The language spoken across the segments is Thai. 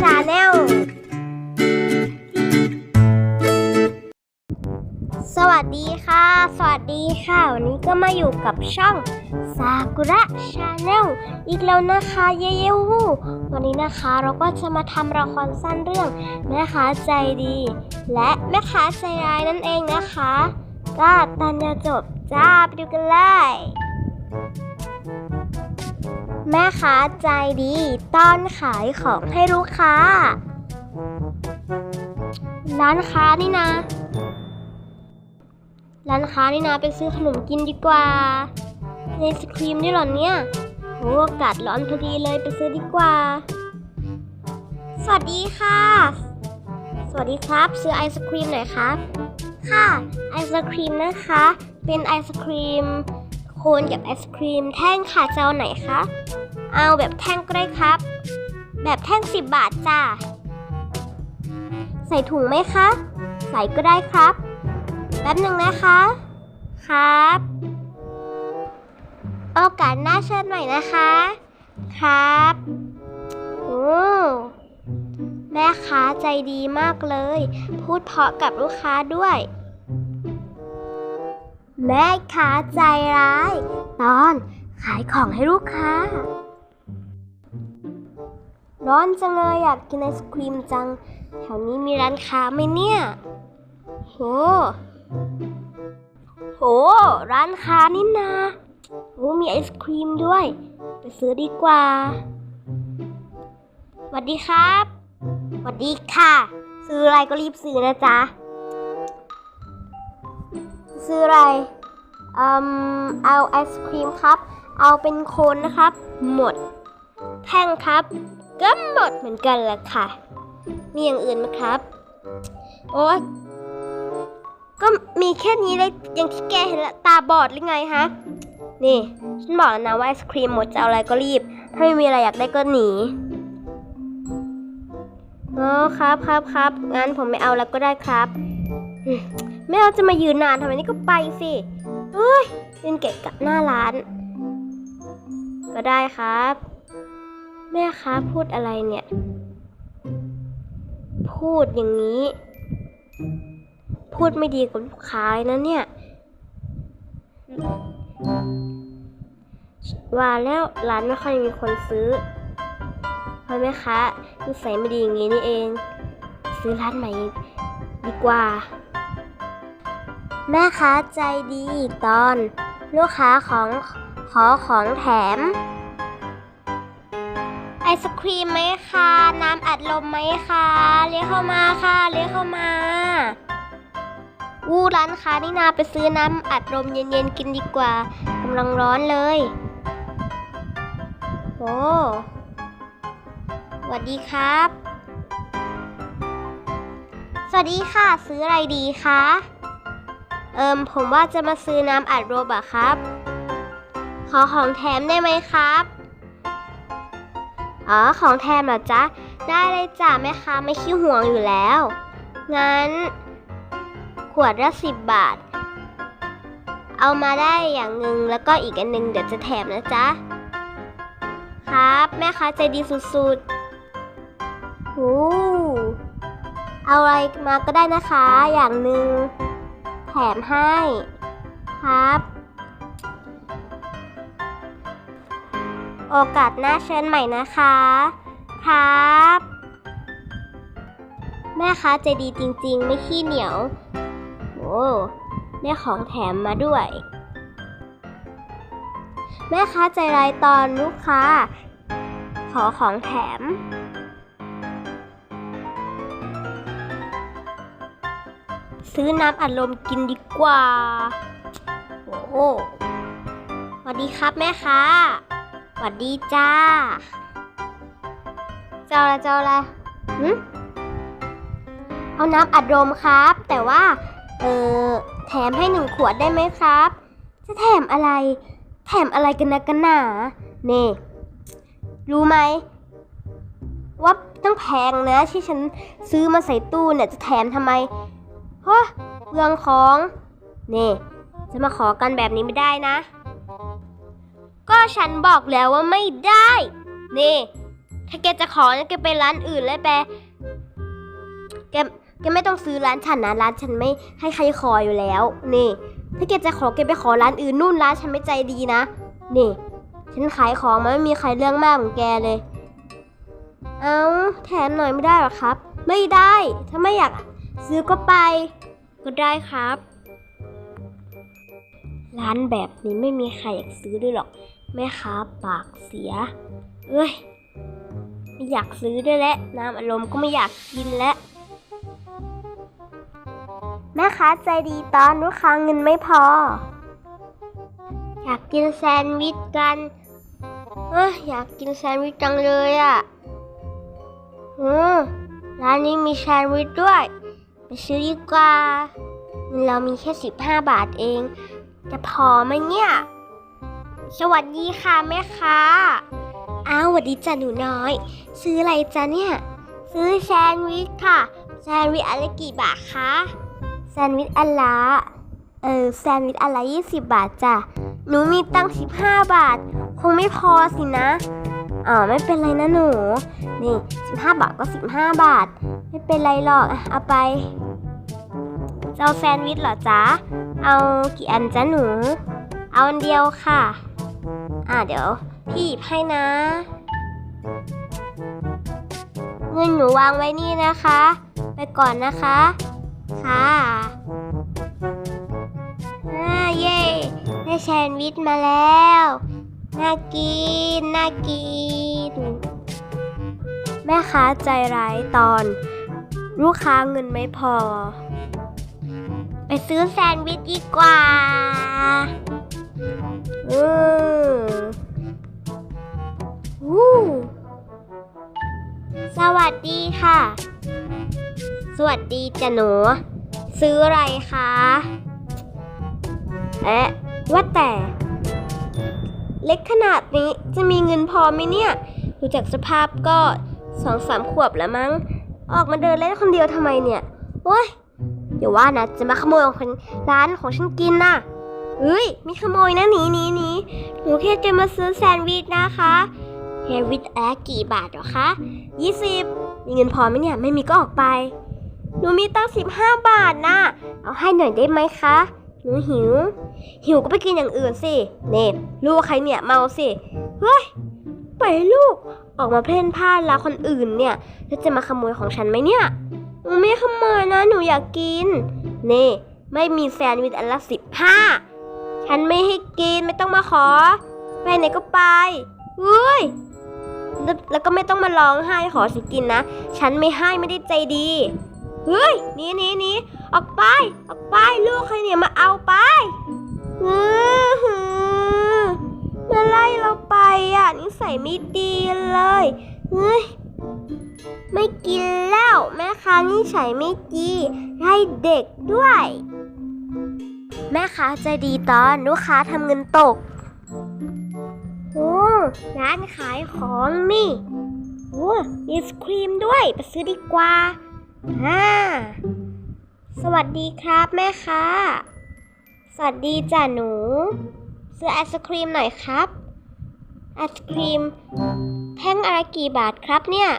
ชาแนล สวัสดีค่ะ สวัสดีค่ะ วันนี้ก็มาอยู่กับช่องซากุระชาแนลอีกแล้วนะคะ เย้เย้ฮู้วันนี้นะคะเราก็จะมาทำละครสั้นเรื่องแม่ค้าใจดี และแม่ค้าใจร้ายนั่นเองนะคะ ก็ตอนจะจบจ้าไปดูกันเลย แม่ค้าใจดีต้อนขายของให้ลูกค้า ร้านค้านี่นะ ร้านค้านี่นะไปซื้อขนมกินดีกว่าไอศครีมด้วยหรอเนี่ยโหอากาศร้อนพอดีเลยไปซื้อดีกว่า สวัสดีค่ะ สวัสดีครับ ซื้อไอศครีมหน่อยครับ ค่ะ ไอศครีมนะคะ เป็นไอศครีม โคนกับไอศครีมแท่งค่ะจะเอาไหนคะ เอาแบบแท่งก็ได้ครับ แบบแท่ง10บาทจ้า ใส่ถุงไหมคะ ใส่ก็ได้ครับ แป๊บหนึ่งนะคะ ครับ โอกาสหน้าเชิญใหม่นะคะ ครับโอ้แม่ค้าใจดีมากเลย พูดเพาะกับลูกค้าด้วย แม่ค้าใจร้าย ตอนขายของให้ลูกค้า ร้อนจังเลยอยากกินไอศครีมจัง แถวนี้มีร้านค้าไหมเนี่ย โห โห ร้านค้านี่นาโหมีไอศครีมด้วย ไปซื้อดีกว่าสวัสดีครับสวัสดีค่ะ ซื้ออะไรก็รีบซื้อนะจ๊ะ ซื้ออะไรอืมเอาไอศครีมครับ เอาเป็นโคนนะครับ หมด แท่งครับ ก็หมดเหมือนกันแหละค่ะ มีอย่างอื่นไหมครับ โอ้ก็มีแค่นี้เลยอย่างที่แกเห็นละตาบอดหรือไงฮะ นี่ฉันบอกแล้วนะว่าไอศครีมหมดจะเอาอะไรก็รีบ ถ้าไม่มีอะไรอยากได้ก็หนีอ๋อครับครับครับงั้นผมไม่เอาแล้วก็ได้ครับ ไม่เอาจะมายืนนานทำไมนี่ก็ไปสิเฮ้ยยืนเกะกะหน้าร้าน ก็ได้ครับ แม่ค้าพูดอะไรเนี่ย พูดอย่างนี้ พูดไม่ดีกับลูกค้านะเนี่ย ว่าแล้วร้านไม่ค่อยมีคนซื้อเพราะแม่ค้านิสัยไม่ดีอย่างนี้นี่เอง ซื้อร้านใหม่ดีกว่า แม่ค้าใจดีตอน ลูกค้าของขอของแถม ไอศครีมไหมคะ น้ำอัดลมไหมคะ เรียกเข้ามาค่ะเรียกเข้ามาอู้ร้านค้านี่นาไปซื้อน้ำอัดลมเย็นๆกินดีกว่ากำลังร้อนเลยโอ้สวัสดีครับ สวัสดีค่ะ ซื้ออะไรดีคะ เอิมผมว่าจะมาซื้อน้ำอัดลมอะครับ ขอของแถมได้ไหมครับ อ๋อ ของแถมเหรอจ๊ะ ได้เลยจ้ะแม่ค้าไม่ขี้ห่วงอยู่แล้ว งั้น ขวดละสิบบาท เอามาได้อย่างหนึ่งแล้วก็อีกอันหนึ่งเดี๋ยวจะแถมนะจ๊ะ ครับ แม่ค้าใจดีสุดๆหูเอาอะไรมาก็ได้นะคะอย่างหนึ่ง แถมให้ครับ โอกาสหน้าเชิญใหม่นะคะ ครับ แม่ค้าใจดีจริงๆ ไม่ขี้เหนียว โอ้ได้ของแถมมาด้วย แม่ค้าใจร้ายตอนลูกค้า ขอของแถม ซื้อน้ำอัดลมกินดีกว่า โอ้โหสวัสดีครับแม่ค้าสวัสดีจ้า เจ้าละเจ้าละหืมเอาน้ำอัดลมครับ แต่ว่า เออแถมให้หนึ่งขวดได้ไหมครับ จะแถมอะไร แถมอะไรกันนะกันหนาเน่รู้ไหมว่าต้องแพงนะที่ฉันซื้อมาใส่ตู้เนี่ยจะแถมทำไม ฮะเรื่องของเน่จะมาขอกันแบบนี้ไม่ได้นะ ก็ฉันบอกแล้วว่าไม่ได้ นี่ ถ้าแกจะขอนะแกไปร้านอื่นเลยแปแกแกไม่ต้องซื้อร้านฉันนะร้านฉันไม่ให้ใครขออยู่แล้ว นี่ ถ้าแกจะขอแกไปขอร้านอื่นนู่นร้านฉันไม่ใจดีนะ นี่ ฉันขายของมันไม่มีใครเรื่องมากเหมือนแกเลย เอาแถมหน่อยไม่ได้หรอครับ ไม่ได้ ถ้าไม่อยาก ซื้อก็ไป ก็ได้ครับ ร้านแบบนี้ไม่มีใครอยากซื้อด้วยหรอก แม่ค้าปากเสีย เอ้ย ไม่อยากซื้อด้วยแหละน้ำอารมณ์ก็ไม่อยากกินแล้ว แม่ค้าใจดีตอนลูกค้าเงินไม่พอ อยากกินแซนด์วิชกันเอ้ยอยากกินแซนด์วิชจังเลยอะ่ะอืมร้านนี้มีแซนด์วิชด้วย ไปซื้อดีกว่า เรามีแค่สิบห้าบาทเอง จะพอไหมเนี่ย สวัสดีค่ะแม่ค้าอ้าวสวัสดีจ้ะหนูน้อย ซื้ออะไรจ้ะเนี่ย ซื้อแซนด์วิชค่ะ แซนด์วิชอะไรกี่บาทคะแซนด์วิชอันละเออแซนด์วิชอันละยี่สิบบาทจ้ะหนูมีตังค์สิบห้าบาท คงไม่พอสินะอ๋อไม่เป็นไรนะหนู นี่สิบห้าบาทก็สิบห้าบาท ไม่เป็นไรหรอกเอาไปจะเอาแซนด์วิชเหรอจ๊ะ เอากี่อันจ๊ะหนู เอาอันเดียวค่ะ อ่าเดี๋ยว พี่หยิบให้นะ เงินหนูวางไว้นี่นะคะ ไปก่อนนะคะ ค่ะอ่าเย่ได้แซนด์วิชมาแล้ว น่ากิน น่ากิน แม่ค้าใจร้ายตอน ลูกค้าเงินไม่พอ ไปซื้อแซนด์วิชดีกว่าอืมวู้สวัสดีค่ะ สวัสดีจ้ะหนู ซื้ออะไรคะเอ๊ะว่าแต่ เล็กขนาดนี้จะมีเงินพอไหมเนี่ยดูจากสภาพก็ สองสามขวบแล้วมั้ง ออกมาเดินเล่นคนเดียวทำไมเนี่ยโอ้ยอย่าว่านะจะมาขโมยของร้านของฉันกินน่ะเฮ้ยมีขโมยนะหนีหนีหนีหนูแค่จะมาซื้อแซนด์วิชนะคะแซนด์วิชแอกี่บาทหรอคะยี่สิบมีเงินพอไหมเนี่ยไม่มีก็ออกไป หนูมีตั้งสิบห้าบาทนะเอาให้หน่อยได้ไหมคะหนูหิว หิวก็ไปกินอย่างอื่นสิเน่ลูกใครเนี่ยเมาสิเฮ้ย ปลูกออกมาเพ่นพ่านแล้วคนอื่นเนี่ย แล้วจะมาขโมยของฉันไหมเนี่ยหนูไม่ขโมยนะหนูอยากกินเน่ไม่มีแซนด์วิชอันละสิบห้าฉันไม่ให้กินไม่ต้องมาขอ ไปไหนก็ไปเฮ้ยแล้วก็ไม่ต้องมาร้องไห้ขอสิกินนะ ฉันไม่ให้ไม่ได้ใจดีเฮ้ยนี่นี่นี่ออกไป ออกไปลูกใครเนี่ยมาเอาไปอื้อหื ไม่ดีเลยเฮ้ยไม่กินแล้วแม่ค้านิสัยไม่ดีให้เด็กด้วย แม่ค้าใจดีตอนลูกค้าทำเงินตกโอ้ร้านขายของนี่โอ้มีไอศครีมด้วยไปซื้อดีกว่าอ่าสวัสดีครับแม่ค้าสวัสดีจ้ะหนู ซื้อไอศครีมหน่อยครับ อศครีม แท่งอะไรกี่บาทครับเนี่ย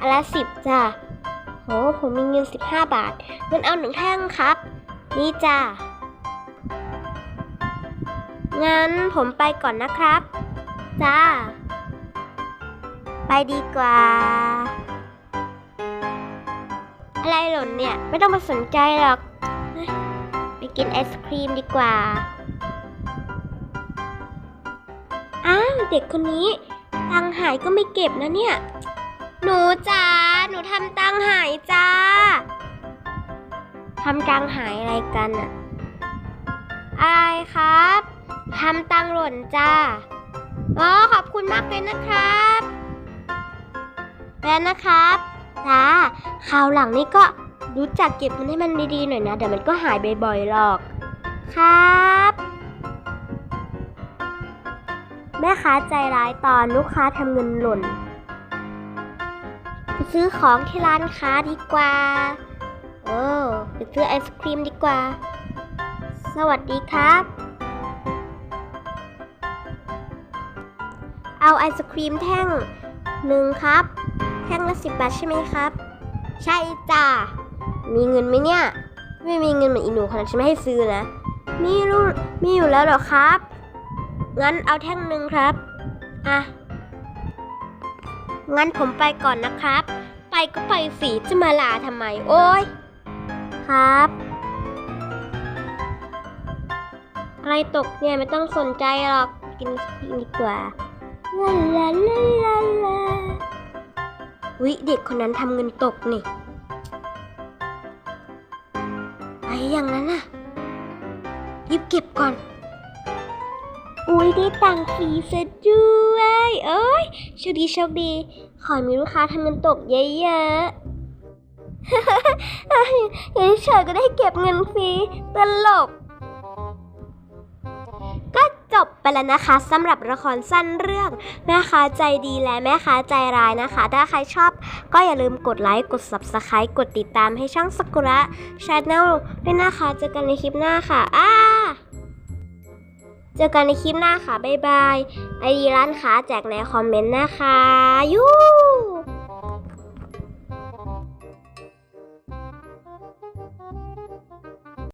อนละสิบจ้ะโหผมมีเงินสิบห้าบาทเงินเอาหนึ่งแท่งครับ นี่จ้ะงั้นผมไปก่อนนะครับ จ้า ไปดีกว่า อะไรหล่นเนี่ย ไม่ต้องมาสนใจหรอก ไปกินไอศครีมดีกว่า เด็กคนนี้ ตังหายก็ไม่เก็บนะเนี่ย หนูจ้าหนูทำตังหายจ้าทำตังหายอะไรกันอะอะไรครับทำตังหล่นจ้าอ๋อขอบคุณมากเลยนะครับ แล้วนะครับจ้าคราวหลังนี่ก็รู้จักเก็บเงินให้มันดีๆหน่อยนะเดี๋ยวมันก็หายบ่อยๆหรอก ครับ แม่ค้าใจร้ายตอนลูกค้าทำเงินหล่น ไปซื้อของที่ร้านค้าดีกว่าเออไปซื้อไอศครีมดีกว่า สวัสดีครับ เอาไอศครีมแท่งหนึ่งครับ แท่งละสิบบาทใช่ไหมครับ ใช่จ้ามีเงินไหมเนี่ย ไม่มีเงินเหมือนอีหนูคนนั้นฉันไม่ให้ซื้อนะ มีรู้มีอยู่แล้วหรอครับ งั้นเอาแท่งหนึ่งครับ อะ งั้นผมไปก่อนนะครับ ไปก็ไปสิจะมาลาทำไม โอ้ย ครับ อะไรตกเนี่ยไม่ต้องสนใจหรอก กินดีกว่าลาลาลาลาลาวิเด็กคนนั้นทำเงินตกนี่ไปอย่างนั้นน่ะรีบเก็บก่อน อุ้ยได้ตังค์ฟรีซะด้วยเอ้ยโชคดีโชคดี ขอให้มีลูกค้าทำเงินตกเยอะๆย่างเฉยก็ได้เก็บเงินฟรีตลก ก็จบไปแล้วนะคะสำหรับละครสั้นเรื่องแม่ค้าใจดีและแม่ค้าใจร้ายนะคะ ถ้าใครชอบ ก็อย่าลืมกดไลค์ กด subscribe กดติดตามให้ช่องสกุระชาแนลด้วยนะคะ เจอกันในคลิปหน้าค่ะ อ้า จอกันในคลิปหน้าค่ะ บ๊ายบาย ไอดีร้านค้าแจกในคอมเมนต์นะคะ ยู